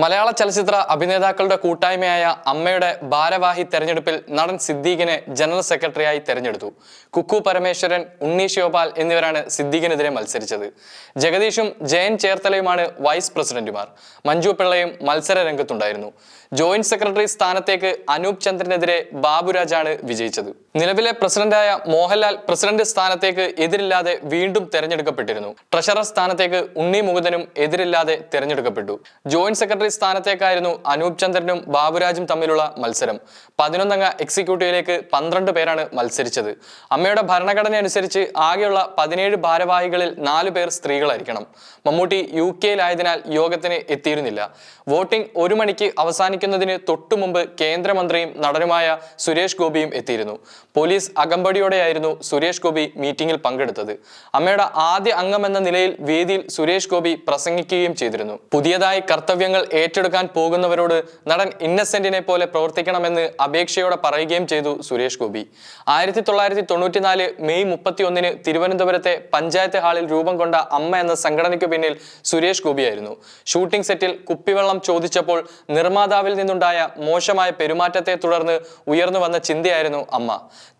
മലയാള ചലച്ചിത്ര അഭിനേതാക്കളുടെ കൂട്ടായ്മയായ അമ്മയുടെ ഭാരവാഹി തെരഞ്ഞെടുപ്പിൽ നടൻ സിദ്ദീഖിനെ ജനറൽ സെക്രട്ടറിയായി തെരഞ്ഞെടുത്തു. കുക്കു പരമേശ്വരൻ ഉണ്ണി ശിവപാൽ എന്നിവരാണ് സിദ്ദീഖിനെതിരെ മത്സരിച്ചത്. ജഗദീഷും ജയൻ ചേർത്തലയുമാണ് വൈസ് പ്രസിഡന്റുമാർ. മഞ്ജു പിള്ളയും മത്സര രംഗത്തുണ്ടായിരുന്നു. ജോയിന്റ് സെക്രട്ടറി സ്ഥാനത്തേക്ക് അനൂപ് ചന്ദ്രനെതിരെ ബാബുരാജാണ് വിജയിച്ചത്. നിലവിലെ പ്രസിഡന്റായ മോഹൻലാൽ പ്രസിഡന്റ് സ്ഥാനത്തേക്ക് എതിരില്ലാതെ വീണ്ടും തെരഞ്ഞെടുക്കപ്പെട്ടിരുന്നു. ട്രഷറർ സ്ഥാനത്തേക്ക് ഉണ്ണി മുകുന്ദനും എതിരില്ലാതെ തെരഞ്ഞെടുക്കപ്പെട്ടു. ജോയിന്റ് സെക്രട്ടറി സ്ഥാനത്തേക്കായിരുന്നു അനൂപ് ചന്ദ്രനും ബാബുരാജും തമ്മിലുള്ള മത്സരം. പതിനൊന്നംഗ എക്സിക്യൂട്ടീവിലേക്ക് പന്ത്രണ്ട് പേരാണ് മത്സരിച്ചത്. അമ്മയുടെ ഭരണഘടന അനുസരിച്ച് ആകെയുള്ള പതിനേഴ് ഭാരവാഹികളിൽ നാലു പേർ സ്ത്രീകളായിരിക്കണം. മമ്മൂട്ടി യു കെയിലായതിനാൽ യോഗത്തിന് എത്തിയിരുന്നില്ല. വോട്ടിംഗ് ഒരു മണിക്ക് അവസാനിക്കുന്നതിന് തൊട്ടുമുമ്പ് കേന്ദ്രമന്ത്രിയും നടനുമായ സുരേഷ് ഗോപിയും എത്തിയിരുന്നു. പോലീസ് അകമ്പടിയോടെയായിരുന്നു സുരേഷ് ഗോപി മീറ്റിംഗിൽ പങ്കെടുത്തത്. അമ്മയുടെ ആദ്യ അംഗമെന്ന നിലയിൽ വേദിയിൽ സുരേഷ് ഗോപി പ്രസംഗിക്കുകയും ചെയ്തിരുന്നു. പുതിയതായി കർത്തവ്യങ്ങൾ ഏറ്റെടുക്കാൻ പോകുന്നവരോട് നടൻ ഇന്നസെന്റിനെ പോലെ പ്രവർത്തിക്കണമെന്ന് അപേക്ഷയോടെ പറയുകയും ചെയ്തു സുരേഷ് ഗോപി. ആയിരത്തി തൊള്ളായിരത്തി തൊണ്ണൂറ്റിനാല് മെയ് മുപ്പത്തി ഒന്നിന് തിരുവനന്തപുരത്തെ പഞ്ചായത്ത് ഹാളിൽ രൂപം കൊണ്ട അമ്മ എന്ന സംഘടനയ്ക്ക് പിന്നിൽ സുരേഷ് ഗോപിയായിരുന്നു. ഷൂട്ടിംഗ് സെറ്റിൽ കുപ്പിവെള്ളം ചോദിച്ചപ്പോൾ നിർമ്മാതാവിൽ നിന്നുണ്ടായ മോശമായ പെരുമാറ്റത്തെ തുടർന്ന് ഉയർന്നു വന്ന ചിന്തയായിരുന്നു അമ്മ.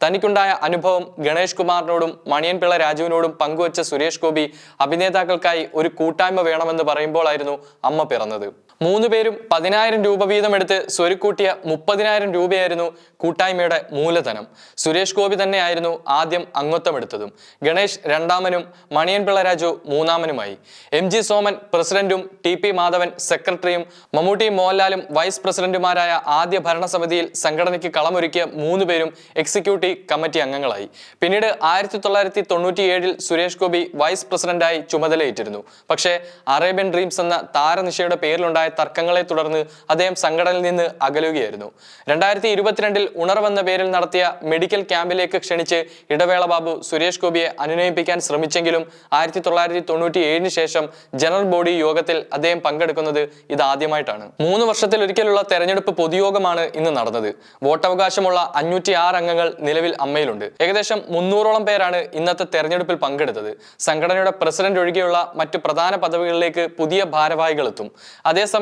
തനിക്കുണ്ടായ അനുഭവം ഗണേഷ് കുമാറിനോടും മണിയൻപിള്ള രാജുവിനോടും പങ്കുവച്ച സുരേഷ് ഗോപി അഭിനേതാക്കൾക്കായി ഒരു കൂട്ടായ്മ വേണമെന്ന് പറയുമ്പോഴായിരുന്നു അമ്മ പിറന്നത്. മൂന്ന് പേരും പതിനായിരം രൂപ വീതം എടുത്ത് സ്വരുക്കൂട്ടിയ മുപ്പതിനായിരം രൂപയായിരുന്നു കൂട്ടായ്മയുടെ മൂലധനം. സുരേഷ് ഗോപി തന്നെയായിരുന്നു ആദ്യം അംഗത്വമെടുത്തതും ഗണേഷ് രണ്ടാമനും മണിയൻ പിള്ള രാജു മൂന്നാമനുമായി. എം ജി സോമൻ പ്രസിഡന്റും ടി പി മാധവൻ സെക്രട്ടറിയും മമ്മൂട്ടി മോഹൻലാലും വൈസ് പ്രസിഡന്റുമാരായ ആദ്യ ഭരണസമിതിയിൽ സംഘടനയ്ക്ക് കളമൊരുക്കിയ മൂന്ന് പേരും എക്സിക്യൂട്ടീവ് കമ്മിറ്റി അംഗങ്ങളായി. പിന്നീട് ആയിരത്തി തൊള്ളായിരത്തി തൊണ്ണൂറ്റിയേഴിൽ സുരേഷ് ഗോപി വൈസ് പ്രസിഡന്റായി ചുമതലയേറ്റിരുന്നു. പക്ഷേ അറേബ്യൻ ഡ്രീംസ് എന്ന താരനിശയുടെ പേരിലുണ്ടായ തർക്കങ്ങളെ തുടർന്ന് അദ്ദേഹം സംഘടനയിൽ നിന്ന് അകലുകയായിരുന്നു. രണ്ടായിരത്തി ഇരുപത്തിരണ്ടിൽ ഉണർവെന്ന പേരിൽ നടത്തിയ മെഡിക്കൽ ക്യാമ്പിലേക്ക് ക്ഷണിച്ച് ഇടവേള ബാബു സുരേഷ് ഗോപിയെ അനുനയിപ്പിക്കാൻ ശ്രമിച്ചെങ്കിലും ആയിരത്തി തൊള്ളായിരത്തി തൊണ്ണൂറ്റി ഏഴിന് ശേഷം ജനറൽ ബോഡി യോഗത്തിൽ അദ്ദേഹം പങ്കെടുക്കുന്നത് ഇതാദ്യമായിട്ടാണ് മൂന്ന് വർഷത്തിൽ ഒരിക്കലുള്ള തെരഞ്ഞെടുപ്പ് പൊതുയോഗമാണ് ഇന്ന് നടന്നത്. വോട്ടവകാശമുള്ള അഞ്ഞൂറ്റി ആറ് അംഗങ്ങൾ നിലവിൽ അമ്മയിലുണ്ട്. ഏകദേശം മുന്നൂറോളം പേരാണ് ഇന്നത്തെ തെരഞ്ഞെടുപ്പിൽ പങ്കെടുത്തത്. സംഘടനയുടെ പ്രസിഡന്റ് ഒഴികെയുള്ള മറ്റ് പ്രധാന പദവികളിലേക്ക് പുതിയ ഭാരവാഹികൾ എത്തും.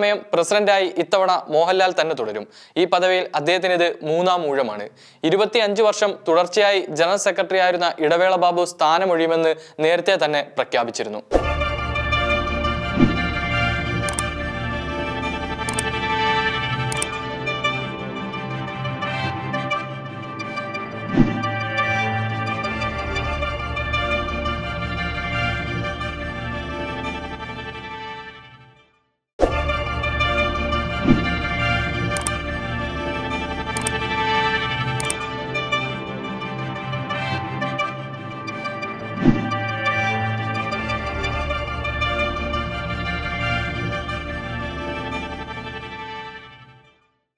അതേസമയം പ്രസിഡന്റായി ഇത്തവണ മോഹൻലാൽ തന്നെ തുടരും. ഈ പദവിയിൽ അദ്ദേഹത്തിന് ഇത് മൂന്നാം ഊഴമാണ്. ഇരുപത്തി അഞ്ച് വർഷം തുടർച്ചയായി ജനറൽ സെക്രട്ടറി ആയിരുന്ന ഇടവേള ബാബു സ്ഥാനമൊഴിയുമെന്ന് നേരത്തെ തന്നെ പ്രഖ്യാപിച്ചിരുന്നു.